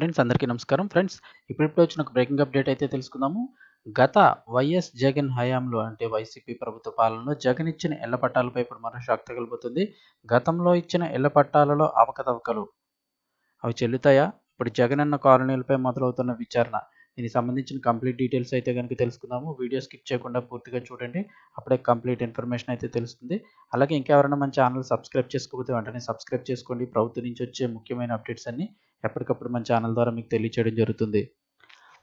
Friends అందరికీ నమస్కారం. Friends ఇప్పుడిప్పుడు వచ్చిన ఒక బ్రేకింగ్ అప్డేట్ అయితే తెలుసుకుందాము. గత వైఎస్ జగన్ హయాంలో అంటే వైసీపీ ప్రభుత్వ పాలనలో జగన్ ఇచ్చిన ఇళ్ళ పట్టాలపై ఇప్పుడు మరో షాక్ తగిలిపోతుంది. గతంలో ఇచ్చిన ఇళ్ళ పట్టాలలో అవకతవకలు. అవి చెల్లుతాయా? ఇప్పుడు జగన్ అన్న కాలనీలపై మొదలవుతున్న విచారణ. దీనికి సంబంధించిన కంప్లీట్ డీటెయిల్స్ అయితే కనుక తెలుసుకుందాము. వీడియో స్కిప్ చేయకుండా పూర్తిగా చూడండి. అప్పుడే కంప్లీట్ ఇన్ఫర్మేషన్ అయితే తెలుస్తుంది. అలాగే ఇంకెవరైనా మన ఛానల్ సబ్స్క్రైబ్ చేసుకోకపోతే వెంటనే సబ్స్క్రైబ్ చేసుకోండి. ప్రభుత్వం నుంచి వచ్చే ముఖ్యమైన అప్డేట్స్ అన్ని ఎప్పటికప్పుడు మన ఛానల్ ద్వారా మీకు తెలియచేయడం జరుగుతుంది.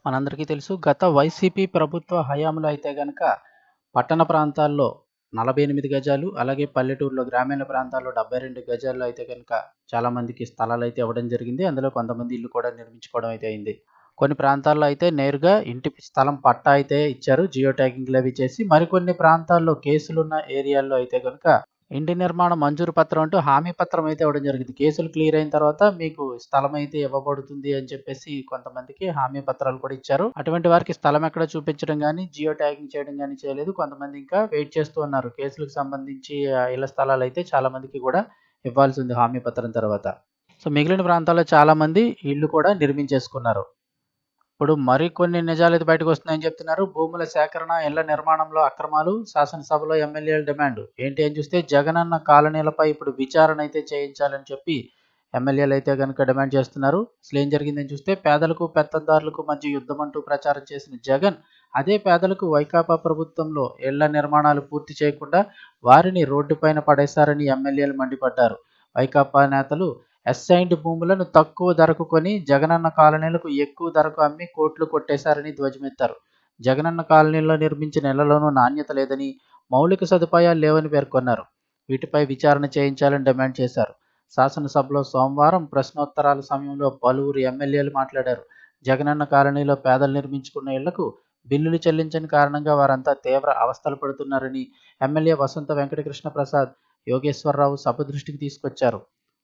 మనందరికీ తెలుసు గత వైసీపీ ప్రభుత్వ హయాంలో అయితే కనుక పట్టణ ప్రాంతాల్లో నలభై ఎనిమిది గజాలు అలాగే పల్లెటూరులో గ్రామీణ ప్రాంతాల్లో డెబ్బై రెండు గజాల్లో అయితే కనుక చాలామందికి స్థలాలు అయితే ఇవ్వడం జరిగింది. అందులో కొంతమంది ఇల్లు కూడా నిర్మించుకోవడం అయితే అయింది. కొన్ని ప్రాంతాల్లో అయితే నేరుగా ఇంటి స్థలం పట్టా అయితే ఇచ్చారు. జియో ట్యాగింగ్లు అవి చేసి మరికొన్ని ప్రాంతాల్లో కేసులున్న ఏరియాల్లో అయితే కనుక ఇంటి నిర్మాణం మంజూరు పత్రం అంటూ హామీ పత్రం అయితే ఇవ్వడం జరిగింది. కేసులు క్లియర్ అయిన తర్వాత మీకు స్థలం అయితే ఇవ్వబడుతుంది అని చెప్పేసి కొంతమందికి హామీ పత్రాలు కూడా ఇచ్చారు. అటువంటి వారికి స్థలం ఎక్కడ చూపించడం కానీ జియో ట్యాగింగ్ చేయడం కానీ చేయలేదు. కొంతమంది ఇంకా వెయిట్ చేస్తూ ఉన్నారు. కేసులకు సంబంధించి ఇళ్ళ స్థలాలు అయితే చాలా మందికి కూడా ఇవ్వాల్సి ఉంది హామీ పత్రం తర్వాత. సో మిగిలిన ప్రాంతాల్లో చాలా మంది ఇల్లు కూడా నిర్మించేసుకున్నారు. ఇప్పుడు మరికొన్ని నిజాలు అయితే బయటకు వస్తున్నాయని చెప్తున్నారు. భూముల సేకరణ ఇళ్ళ నిర్మాణంలో అక్రమాలు శాసనసభలో ఎమ్మెల్యేల డిమాండ్. ఏంటి అని చూస్తే జగనన్న కాలనీలపై ఇప్పుడు విచారణ అయితే చేయించాలని చెప్పి ఎమ్మెల్యేలు అయితే కనుక డిమాండ్ చేస్తున్నారు. అసలు ఏం జరిగిందని చూస్తే పేదలకు పెత్తందారులకు మధ్య యుద్ధం అంటూ ప్రచారం చేసిన జగన్ అదే పేదలకు వైకాపా ప్రభుత్వంలో ఇళ్ళ నిర్మాణాలు పూర్తి చేయకుండా వారిని రోడ్డుపైన పడేశారని ఎమ్మెల్యేలు మండిపడ్డారు. వైకాపా నేతలు అసైన్డ్ భూములను తక్కువ ధరకు కొని జగనన్న కాలనీలకు ఎక్కువ ధరకు అమ్మి కోట్లు కొట్టేశారని ధ్వజమెత్తారు. జగనన్న కాలనీలో నిర్మించిన ఇళ్ళలోనూ నాణ్యత లేదని మౌలిక సదుపాయాలు లేవని పేర్కొన్నారు. వీటిపై విచారణ చేయించాలని డిమాండ్ చేశారు. శాసనసభలో సోమవారం ప్రశ్నోత్తరాల సమయంలో పలువురు ఎమ్మెల్యేలు మాట్లాడారు. జగనన్న కాలనీలో పేదలు నిర్మించుకున్న ఇళ్ళకు బిల్లులు చెల్లించని కారణంగా వారంతా తీవ్ర అవస్థలు పడుతున్నారని ఎమ్మెల్యే వసంత వెంకటకృష్ణ ప్రసాద్ యోగేశ్వరరావు సభ దృష్టికి తీసుకొచ్చారు.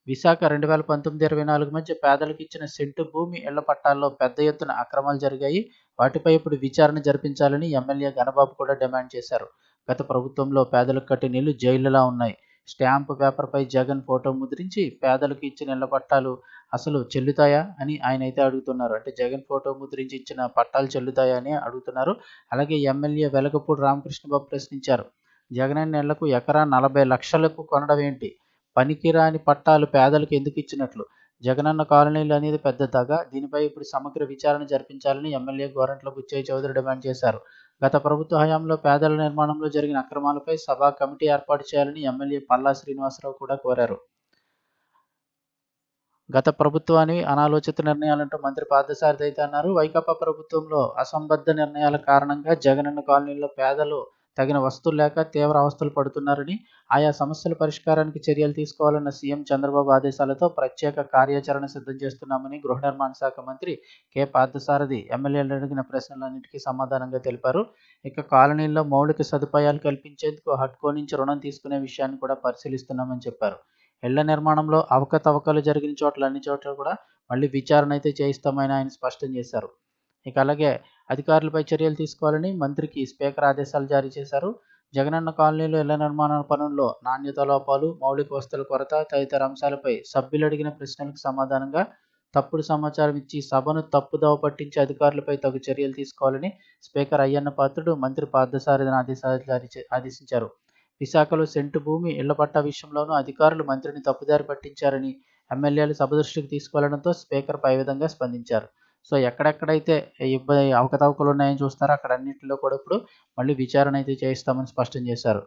విశాఖ రెండు వేల పంతొమ్మిది ఇరవై నాలుగు మధ్య పేదలకు ఇచ్చిన సెంటు భూమి ఇళ్ళ పట్టాల్లో పెద్ద ఎత్తున అక్రమాలు జరిగాయి. వాటిపై ఇప్పుడు విచారణ జరిపించాలని ఎమ్మెల్యే గణబాబు కూడా డిమాండ్ చేశారు. గత ప్రభుత్వంలో పేదలకు కట్టి నీళ్ళు జైలులా ఉన్నాయి. స్టాంపు పేపర్పై జగన్ ఫోటో ముద్రించి పేదలకు ఇచ్చిన ఇళ్ళ పట్టాలు అసలు చెల్లుతాయా అని ఆయన అయితే అడుగుతున్నారు. అంటే జగన్ ఫోటో ముద్రించి ఇచ్చిన పట్టాలు చెల్లుతాయా అని అడుగుతున్నారు. అలాగే ఎమ్మెల్యే వెలగపూడి రామకృష్ణబాబు ప్రశ్నించారు. జగన్ ఇళ్ళకు ఎకరా నలభై లక్షలకు కొనడం ఏంటి? పనికిరాని పట్టాలు పేదలకు ఎందుకు ఇచ్చినట్లు? జగనన్న కాలనీలు అనేది పెద్ద దగ. దీనిపై ఇప్పుడు సమగ్ర విచారణ జరిపించాలని ఎమ్మెల్యే గోరంట్ల బుచ్చయ్య చౌదరి డిమాండ్ చేశారు. గత ప్రభుత్వ హయాంలో పేదల నిర్మాణంలో జరిగిన అక్రమాలపై సభా కమిటీ ఏర్పాటు చేయాలని ఎమ్మెల్యే పల్లా శ్రీనివాసరావు కూడా కోరారు. గత ప్రభుత్వాన్ని అనాలోచిత నిర్ణయాలంటూ మంత్రి పార్థసారథి అయితే అన్నారు. వైకాపా ప్రభుత్వంలో అసంబద్ధ నిర్ణయాల కారణంగా జగనన్న కాలనీలో పేదలు తగిన వస్తువులు లేక తీవ్ర అవస్థలు పడుతున్నారని ఆయా సమస్యల పరిష్కారానికి చర్యలు తీసుకోవాలన్న సీఎం చంద్రబాబు ఆదేశాలతో ప్రత్యేక కార్యాచరణ సిద్ధం చేస్తున్నామని గృహ నిర్మాణ శాఖ మంత్రి కె. పార్థసారథి ఎమ్మెల్యేలు అడిగిన ప్రశ్నలన్నింటికీ సమాధానంగా తెలిపారు. ఇక కాలనీల్లో మౌలిక సదుపాయాలు కల్పించేందుకు హడ్కో నుంచి రుణం తీసుకునే విషయాన్ని కూడా పరిశీలిస్తున్నామని చెప్పారు. ఇళ్ళ నిర్మాణంలో అవకతవకలు జరిగిన చోట్ల అన్ని చోట్ల కూడా మళ్ళీ విచారణ అయితే చేయిస్తామని ఆయన స్పష్టం చేశారు. ఇక అలాగే అధికారులపై చర్యలు తీసుకోవాలని మంత్రికి స్పీకర్ ఆదేశాలు జారీ చేశారు. జగనన్న కాలనీలో ఇళ్ళ నిర్మాణ పనుల్లో నాణ్యత లోపాలు మౌలిక వస్తువుల కొరత తదితర అంశాలపై సభ్యులు అడిగిన ప్రశ్నలకు సమాధానంగా తప్పుడు సమాచారం ఇచ్చి సభను తప్పుదోవ పట్టించి అధికారులపై తగు చర్యలు తీసుకోవాలని స్పీకర్ అయ్యన్న పాత్రుడు మంత్రి పార్థసారథిని ఆదేశాలు జారీ ఆదేశించారు. విశాఖలో సెంటు భూమి ఇళ్ళ పట్టా విషయంలోనూ అధికారులు మంత్రిని తప్పుదారి పట్టించారని ఎమ్మెల్యేలు సభ దృష్టికి తీసుకువెళ్ళడంతో స్పీకర్ పై విధంగా స్పందించారు. సో ఎక్కడెక్కడైతే ఇబ్బంది అవకతవకలు ఉన్నాయని చూస్తారో అక్కడ అన్నింటిలో కూడా ఇప్పుడు మళ్ళీ విచారణ అయితే చేయిస్తామని స్పష్టం చేశారు.